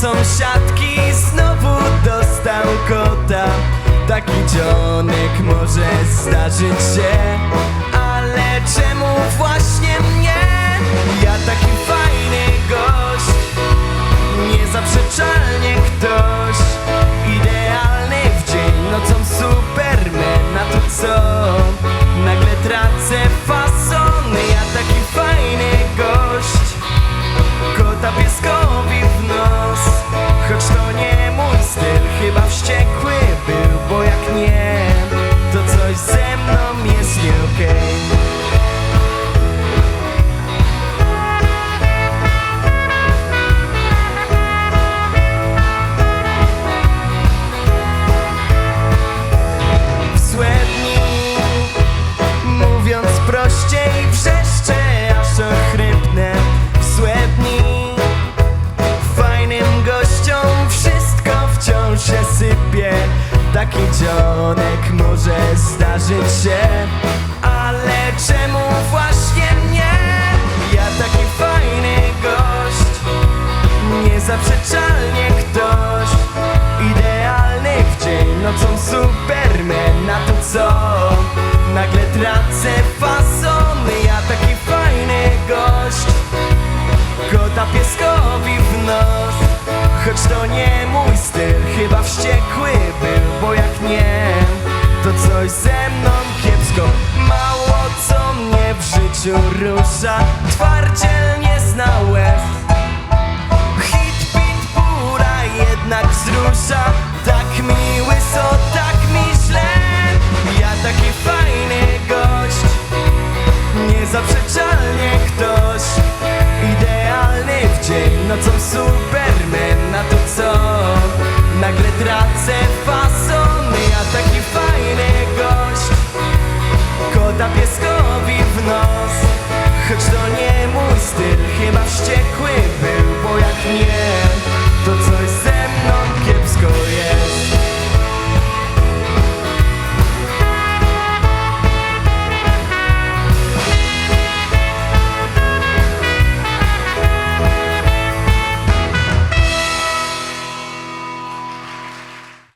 sąsiadki znowu dostał kota. Taki dzionek może zdarzyć się Ale czemu właśnie mnie Niezaprzeczalnie ktoś Idealny w dzień Nocą superman Na to co? Nagle tracę fasony Ja taki fajny gość Kota pieskowi w nos Choć to nie mój styl Chyba wściekły był Bo jak nie To coś ze mną kiepsko Mało co mnie w życiu rusza Twardziel superman Na to co? Nagle tracę fasony Ja taki fajny gość Kota pieskowi w nos Choć to nie mój styl Chyba wściekły był Bo jak nie